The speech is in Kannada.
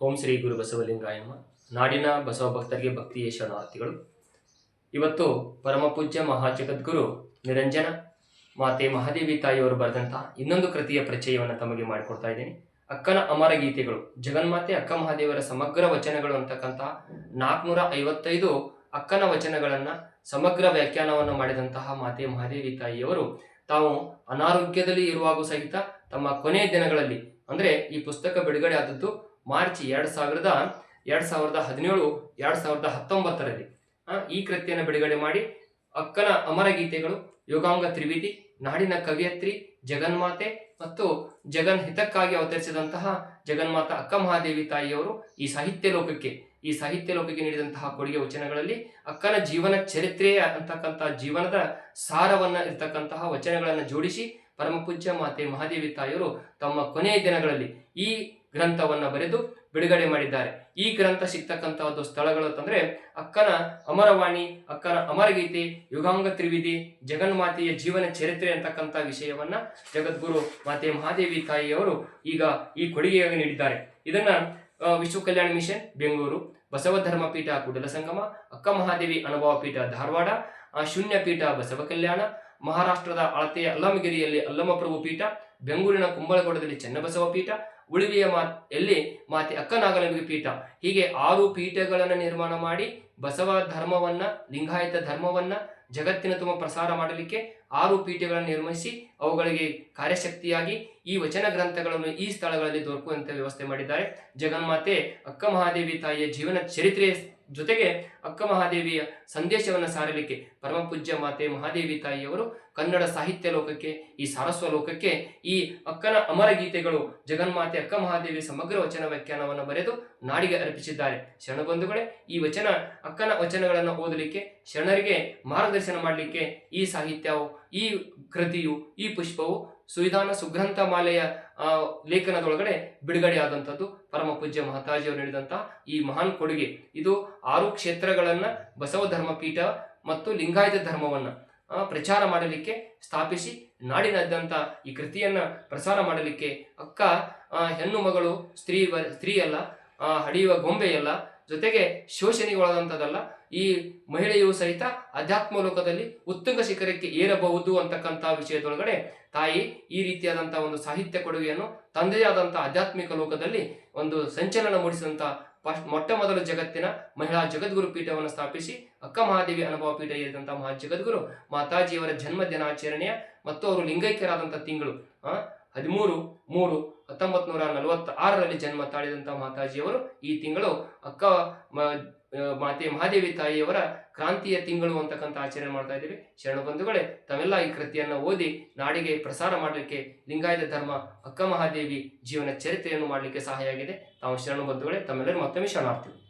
ಓಂ ಶ್ರೀ ಗುರು ಬಸವಲಿಂಗಾಯಮ್ಮ. ನಾಡಿನ ಬಸವ ಭಕ್ತರಿಗೆ ಭಕ್ತಿಯ ಶರಣಾರ್ಥಿಗಳು ಇವತ್ತು ಪರಮಪೂಜ್ಯ ಮಹಾಜಗದ್ಗುರು ನಿರಂಜನ, ಮಾತೆ ಮಹಾದೇವಿ ತಾಯಿಯವರು ಬರೆದಂತಹ ಇನ್ನೊಂದು ಕೃತಿಯ ಪರಿಚಯವನ್ನು ತಮಗೆ ಮಾಡಿಕೊಡ್ತಾ ಇದ್ದೀನಿ. ಅಕ್ಕನ ಅಮರ ಗೀತೆಗಳು, ಜಗನ್ಮಾತೆ ಅಕ್ಕ ಮಹಾದೇವರ ಸಮಗ್ರ ವಚನಗಳು ಅಂತಕ್ಕಂತಹ ನಾಲ್ಕುನೂರ ಐವತ್ತೈದು ಅಕ್ಕನ ವಚನಗಳನ್ನ ಸಮಗ್ರ ವ್ಯಾಖ್ಯಾನವನ್ನು ಮಾಡಿದಂತಹ ಮಾತೆ ಮಹಾದೇವಿ ತಾಯಿಯವರು ತಾವು ಅನಾರೋಗ್ಯದಲ್ಲಿ ಇರುವಾಗೂ ಸಹಿತ ತಮ್ಮ ಕೊನೆಯ ದಿನಗಳಲ್ಲಿ, ಅಂದ್ರೆ ಈ ಪುಸ್ತಕ ಬಿಡುಗಡೆ ಆದದ್ದು ಮಾರ್ಚ್ ಎರಡು ಸಾವಿರದ ಎರಡು ಸಾವಿರದ ಹದಿನೇಳು, ಎರಡು ಸಾವಿರದ ಹತ್ತೊಂಬತ್ತರಲ್ಲಿ. ಈ ಕೃತಿಯನ್ನು ಬಿಡುಗಡೆ ಮಾಡಿ ಅಕ್ಕನ ಅಮರ ಗೀತೆಗಳು, ಯೋಗಾಂಗ ತ್ರಿವಿಧಿ, ನಾಡಿನ ಕವಿಯತ್ರಿ, ಜಗನ್ಮಾತೆ ಮತ್ತು ಜಗನ್ ಹಿತಕ್ಕಾಗಿ ಅವತರಿಸಿದಂತಹ ಜಗನ್ಮಾತ ಅಕ್ಕ ಮಹಾದೇವಿ ತಾಯಿಯವರು ಈ ಸಾಹಿತ್ಯ ಲೋಕಕ್ಕೆ, ಈ ಸಾಹಿತ್ಯ ಲೋಕಕ್ಕೆ ನೀಡಿದಂತಹ ಕೊಡುಗೆ ವಚನಗಳಲ್ಲಿ ಅಕ್ಕನ ಜೀವನ ಚರಿತ್ರೆಯ ಅಂತಕ್ಕಂತಹ ಜೀವನದ ಸಾರವನ್ನ ಇರ್ತಕ್ಕಂತಹ ವಚನಗಳನ್ನು ಜೋಡಿಸಿ ಪರಮಪೂಜ್ಯ ಮಾತೆ ಮಹಾದೇವಿ ತಾಯಿಯವರು ತಮ್ಮ ಕೊನೆಯ ದಿನಗಳಲ್ಲಿ ಈ ಗ್ರಂಥವನ್ನ ಬರೆದು ಬಿಡುಗಡೆ ಮಾಡಿದ್ದಾರೆ. ಈ ಗ್ರಂಥ ಸಿಗ್ತಕ್ಕಂತಹದ್ದು ಸ್ಥಳಗಳು ಅಂತಂದ್ರೆ ಅಕ್ಕನ ಅಮರವಾಣಿ, ಅಕ್ಕನ ಅಮರಗೀತೆ, ಯುಗಾಂಗ ತ್ರಿವಿಧಿ, ಜಗನ್ಮಾತೆಯ ಜೀವನ ಚರಿತ್ರೆ ಅಂತಕ್ಕಂಥ ವಿಷಯವನ್ನ ಜಗದ್ಗುರು ಮಾತೆ ಮಹಾದೇವಿ ತಾಯಿಯವರು ಈಗ ಈ ಕೊಡುಗೆಯಾಗಿ ನೀಡಿದ್ದಾರೆ. ಇದನ್ನ ವಿಶ್ವ ಕಲ್ಯಾಣ ಮಿಷನ್, ಬೆಂಗಳೂರು, ಬಸವ ಧರ್ಮ ಪೀಠ, ಕುಡಲ ಸಂಗಮ, ಅಕ್ಕ ಮಹಾದೇವಿ ಅನುಭವ ಪೀಠ, ಧಾರವಾಡ ಶೂನ್ಯ ಪೀಠ, ಬಸವ ಕಲ್ಯಾಣ ಮಹಾರಾಷ್ಟ್ರದ ಅಳತೆಯ ಅಲ್ಲಮಗಿರಿಯಲ್ಲಿ ಅಲ್ಲಮಪ್ರಭು ಪೀಠ, ಬೆಂಗಳೂರಿನ ಕುಂಬಳಗೌಡದಲ್ಲಿ ಚೆನ್ನಬಸವ ಪೀಠ ಉಳಿವಿಯ ಮಾ ಎಲ್ಲಿ ಮಾತೆ ಅಕ್ಕನಾಗಲಂಬಿಗೆ ಪೀಠ. ಹೀಗೆ ಆರು ಪೀಠಗಳನ್ನು ನಿರ್ಮಾಣ ಮಾಡಿ ಬಸವ ಧರ್ಮವನ್ನ, ಲಿಂಗಾಯತ ಧರ್ಮವನ್ನ, ಜಗತ್ತಿನ ತುಂಬ ಪ್ರಸಾರ ಮಾಡಲಿಕ್ಕೆ ಆರು ಪೀಠಗಳನ್ನು ನಿರ್ಮಿಸಿ ಅವುಗಳಿಗೆ ಕಾರ್ಯಶಕ್ತಿಯಾಗಿ ಈ ವಚನ ಗ್ರಂಥಗಳನ್ನು ಈ ಸ್ಥಳಗಳಲ್ಲಿ ದೊರಕುವಂತೆ ವ್ಯವಸ್ಥೆ ಮಾಡಿದ್ದಾರೆ. ಜಗನ್ಮಾತೆ ಅಕ್ಕ ಮಹಾದೇವಿ ತಾಯಿಯ ಜೀವನ ಚರಿತ್ರೆಯ ಜೊತೆಗೆ ಅಕ್ಕ ಮಹಾದೇವಿಯ ಸಂದೇಶವನ್ನು ಸಾರಲಿಕ್ಕೆ ಪರಮಪೂಜ್ಯ ಮಾತೆ ಮಹಾದೇವಿ ತಾಯಿಯವರು ಕನ್ನಡ ಸಾಹಿತ್ಯ ಲೋಕಕ್ಕೆ, ಈ ಸಾರಸ್ವ ಲೋಕಕ್ಕೆ, ಈ ಅಕ್ಕನ ಅಮರ ಗೀತೆಗಳು ಜಗನ್ಮಾತೆ ಅಕ್ಕ ಮಹಾದೇವಿ ಸಮಗ್ರ ವಚನ ವ್ಯಾಖ್ಯಾನವನ್ನು ಬರೆದು ನಾಡಿಗೆ ಅರ್ಪಿಸಿದ್ದಾರೆ. ಶರಣಬಂಧುಗಳೇ ಈ ವಚನ ಅಕ್ಕನ ವಚನಗಳನ್ನು ಓದಲಿಕ್ಕೆ, ಶರಣರಿಗೆ ಮಾರ್ಗದರ್ಶನ ಮಾಡಲಿಕ್ಕೆ ಈ ಸಾಹಿತ್ಯವು ಈ ಕೃತಿಯು ಈ ಪುಷ್ಪವು ಸುವಿಧಾನ ಸುಗ್ರಂಥ ಮಾಲೆಯ ಲೇಖನದೊಳಗಡೆ ಬಿಡುಗಡೆ ಆದಂಥದ್ದು. ಪರಮ ಪೂಜ್ಯ ಮಹತಾಜಿಯವರು ನೀಡಿದಂತಹ ಈ ಮಹಾನ್ ಕೊಡುಗೆ. ಇದು ಆರು ಕ್ಷೇತ್ರಗಳನ್ನ ಬಸವ ಧರ್ಮಪೀಠ ಮತ್ತು ಲಿಂಗಾಯತ ಧರ್ಮವನ್ನ ಪ್ರಚಾರ ಮಾಡಲಿಕ್ಕೆ ಸ್ಥಾಪಿಸಿ ನಾಡಿನಾದ್ಯಂತ ಈ ಕೃತಿಯನ್ನ ಪ್ರಸಾರ ಮಾಡಲಿಕ್ಕೆ ಅಕ್ಕ ಹೆಣ್ಣು ಮಗಳು, ಸ್ತ್ರೀ ಸ್ತ್ರೀಯಲ್ಲ ಹಡಿಯುವ ಗೊಂಬೆಯಲ್ಲ ಜೊತೆಗೆ ಶೋಷಣೆಗೆ ಒಳಗಂಥದ್ದಲ್ಲ ಈ ಮಹಿಳೆಯು ಸಹಿತ ಅಧ್ಯಾತ್ಮ ಲೋಕದಲ್ಲಿ ಉತ್ತುಂಗ ಶಿಖರಕ್ಕೆ ಏರಬಹುದು ಅಂತಕ್ಕಂಥ ವಿಷಯದೊಳಗಡೆ ತಾಯಿ ಈ ರೀತಿಯಾದಂತಹ ಒಂದು ಸಾಹಿತ್ಯ ಕೊಡುಗೆಯನ್ನು ತಂದೆಯಾದಂತಹ ಆಧ್ಯಾತ್ಮಿಕ ಲೋಕದಲ್ಲಿ ಒಂದು ಸಂಚಲನ ಮೂಡಿಸಿದಂಥ ಮೊಟ್ಟ ಮೊದಲು ಜಗತ್ತಿನ ಮಹಿಳಾ ಜಗದ್ಗುರು ಪೀಠವನ್ನು ಸ್ಥಾಪಿಸಿ ಅಕ್ಕ ಮಹಾದೇವಿ ಅನುಭವ ಪೀಠ ಇರಿದಂತಹ ಮಹಾ ಜಗದ್ಗುರು ಮಾತಾಜಿಯವರ ಜನ್ಮ ದಿನಾಚರಣೆಯ ಮತ್ತು ಅವರು ಲಿಂಗೈಕ್ಯರಾದಂತಹ ತಿಂಗಳು ಹದಿಮೂರು, ಮೂರು ಹತ್ತೊಂಬತ್ ನೂರ ನಲವತ್ತಾರರಲ್ಲಿ ಜನ್ಮ ತಾಳಿದಂತಹ ಮಾತಾಜಿಯವರು ಈ ತಿಂಗಳು ಅಕ್ಕ ಮಾತೆ ಮಹಾದೇವಿ ತಾಯಿಯವರ ಕ್ರಾಂತಿಯ ತಿಂಗಳು ಅಂತಕ್ಕಂಥ ಆಚರಣೆ ಮಾಡ್ತಾ ಇದ್ದೀವಿ. ಶರಣ ಬಂಧುಗಳೇ, ತಾವೆಲ್ಲ ಈ ಕೃತಿಯನ್ನು ಓದಿ ನಾಡಿಗೆ ಪ್ರಸಾರ ಮಾಡಲಿಕ್ಕೆ ಲಿಂಗಾಯತ ಧರ್ಮ ಅಕ್ಕ ಮಹಾದೇವಿ ಜೀವನ ಚರಿತ್ರೆಯನ್ನು ಮಾಡಲಿಕ್ಕೆ ಸಹಾಯ ಆಗಿದೆ. ತಾವು ಶರಣ ಬಂಧುಗಳೇ, ತಮ್ಮೆಲ್ಲರೂ ಮತ್ತೊಮ್ಮೆ ಶರಣಾರ್ಥಿ